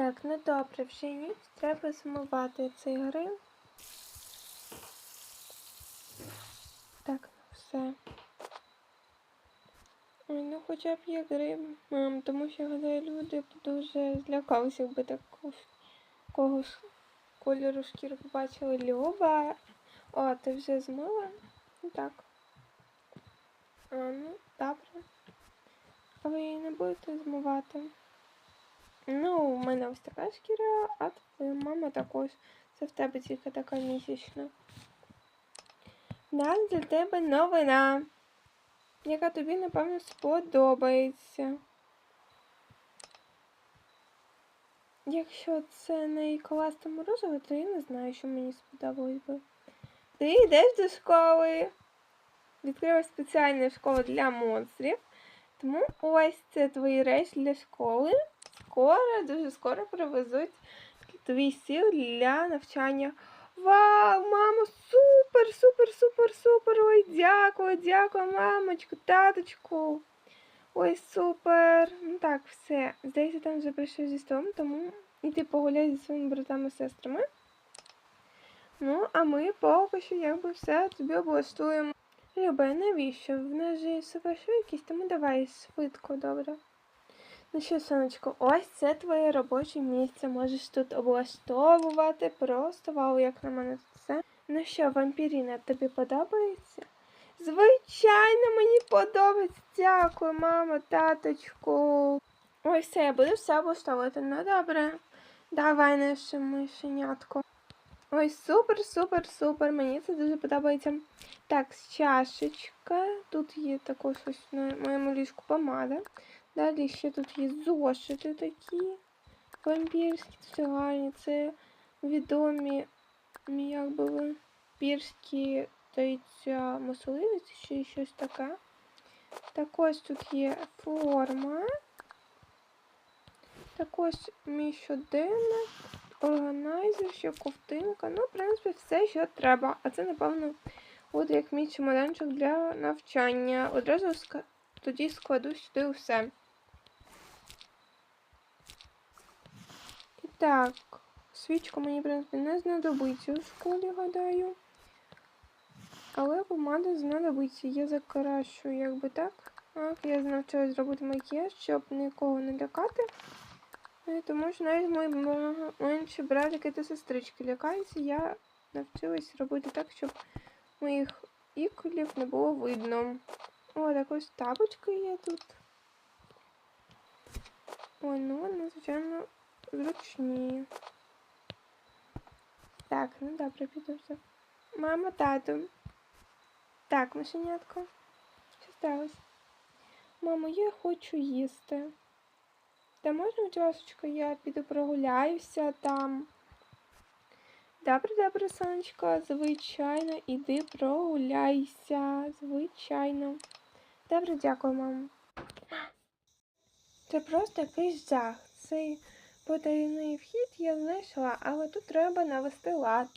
Так, ну добре, вже ніч. Треба змивати цей грим. Так, ну все. Ой, ну хоча б є грим, мам, тому що гадаю, люди б дуже злякалися, якби таку когось кольору шкіри побачили Люба. О, ти вже змила? Ну так. А, ну, добре. А ви її не будете змивати? Ну, у мене ось така шкіра, а твоя мама також. Це в тебе тільки така місячна. Нас для тебе новина, яка тобі, напевно, сподобається. Якщо це не класне морозиво, то я не знаю, що мені сподобалось би. Ти йдеш до школи. Відкрила спеціальну школу для монстрів. Тому ось це твої речі для школи. Скоро, дуже скоро привезуть твій сіл для навчання. Вау, мамо, супер, супер, супер, супер. Ой, дякую, дякую, мамочку, таточку. Ой, супер. Ну так, все. Здається, там вже прийшов зі столом, тому іди погуляй зі своїми братами і сестрами. Ну, а ми поки що якби все тобі облаштуємо. Любе, навіщо? В нас же є супер швидкість, тому давай швидко, добре. Ну що, сонечко, ось це твоє робоче місце. Можеш тут облаштовувати. Просто вау, як на мене все. Ну що, вампіріна, тобі подобається? Звичайно, мені подобається. Дякую, мамо, таточку. Ой, все, я буду все облаштовувати. Ну добре. Давай наше мишенятко. Ой, супер, супер, супер. Мені це дуже подобається. Так, чашечка. Тут є також ось на моєму ліжку помада. Далі ще тут є зошити такі вампірські, дуже гарні. Це відомі мі, якби вампірські таїться мисливець, ще щось таке. Також тут є форма. Також мій щоденник, органайзер, ще ковтинка. Ну, в принципі, все, що треба. А це, напевно, буде як мій чемоданчик для навчання. Одразу ска- тоді складу сюди все. І так, свічка мені, в принципі, не знадобиться у школі, гадаю. Але помада знадобиться. Я закращу, якби так. Так, я навчилась зробити макіяж, щоб нікого не лякати. Ну, Тому що навіть мої менші братики та сестрички лякаються. Я навчилась робити так, щоб моїх іколів не було видно. О, так ось тапочки є тут. Ой, ну вони, звичайно, зручні. Так, ну добре, піду все. Мама, тату. Так, мишенятко. Що сталося? Мамо, я хочу їсти. Та можна, будь я піду прогуляюся там. Добре, добре, сонечко, звичайно, іди прогуляйся, звичайно. Добре, дякую, мамо. Це просто якийсь жах. Цей потайний вхід я знайшла, але тут треба навести лад.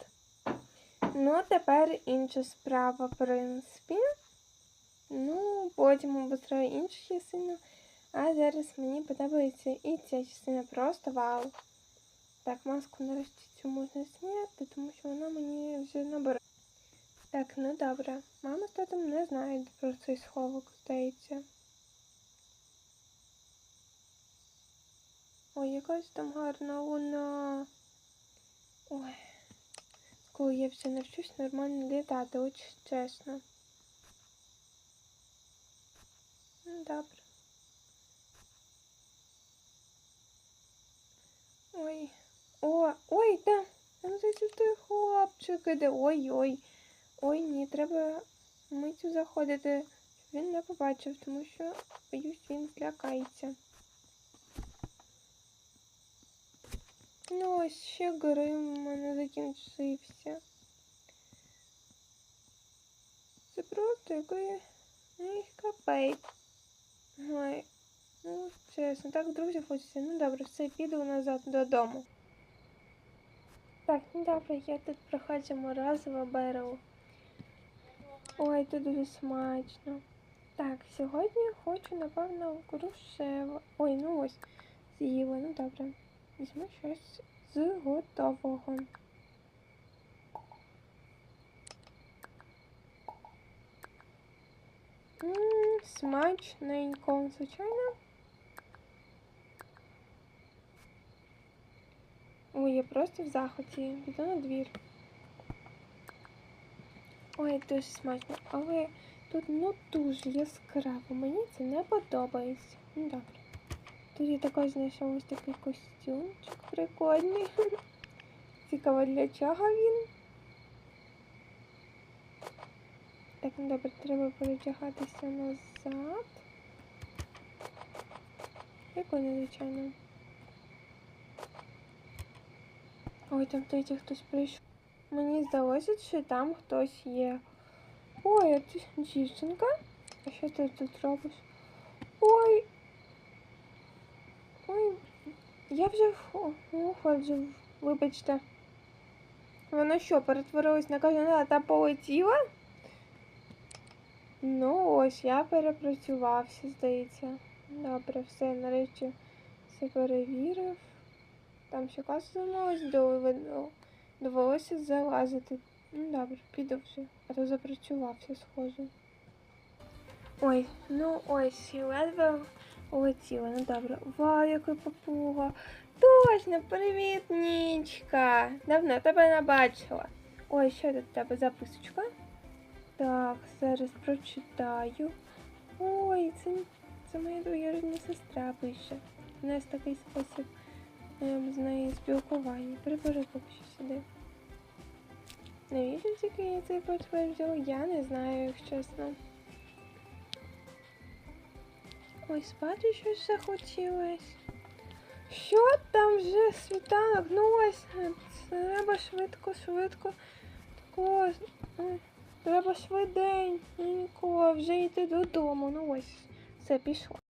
Ну, тепер інша справа, в принципі. Ну, потім обостраю іншу частину. А зараз мені подобається і ця частина просто вау. Так, маску нарешті цю можна зняти, тому що вона мені вже набере. Так, ну добре. Мама з татом не знають про цей сховок, здається. Ой, якась там гарна луна. Ой. Коли я вже навчусь нормально літати, от чесно. Ну, добре. Ой. О, ой, да. Здається той хлопчик іде. Ой-ой. Ой, ні, треба миттю заходити, щоб він не побачив, тому що, боюсь, він злякається. Ну, ось ще грим у мене закінчився. Це просто який ну, капець. Ой, ну, чесно, так друзів хочеться. Ну добре, все, піду назад додому. Так, ну добре, я тут проходжу морозиво беру. Ой, тут дуже смачно. Так, сьогодні хочу, напевно, грушево. Ой, ну ось, з'їла, ну добре. візьму щось з готового. М, Смачненько, звичайно. Ой, я просто в захваті. Піду на двір. Ой, дуже смачно, але тут ну дуже яскраво. Мені це не подобається. Ну добре. Тут я також знайшов ось такий костюмчик прикольний. Цікаво, для чого він. Так, ну добре, треба перетягатися назад. Прикольно, звичайно. Ой, там третій хтось прийшов. Мені здалося, що там хтось є. Ой, а ти дівчинка? А що ти тут робиш? Ой. Ой, я вже уходжу, вибачте. Вона що, перетворилась на кажана та полетіла? Ну ось, я перепрацювався, здається. Добре, все, нарешті все перевірив. Там ще касу довело- довелося залазити. Ну добре, піду вже, а то запрацювався, схоже. Ой, ну ось, ледве улетіла. Ну добре. Вау, який папуга. Точно, привіт, Нічка. Давно тебе не бачила. Ой, що тут в тебе записочка? Так, зараз прочитаю. Ой, це, це моя двоюрідна сестра пише. У нас такий спосіб з нею спілкування. Прибери поки що сюди. Навіщо тільки я цей підтвердила? Я не знаю, якщо чесно. Ой, спати щось захотілось. Що там вже світанок? Ну ось, треба швидко, швидко. Тако, треба швидень. Нікого, вже йти додому. Ну ось, все пішло.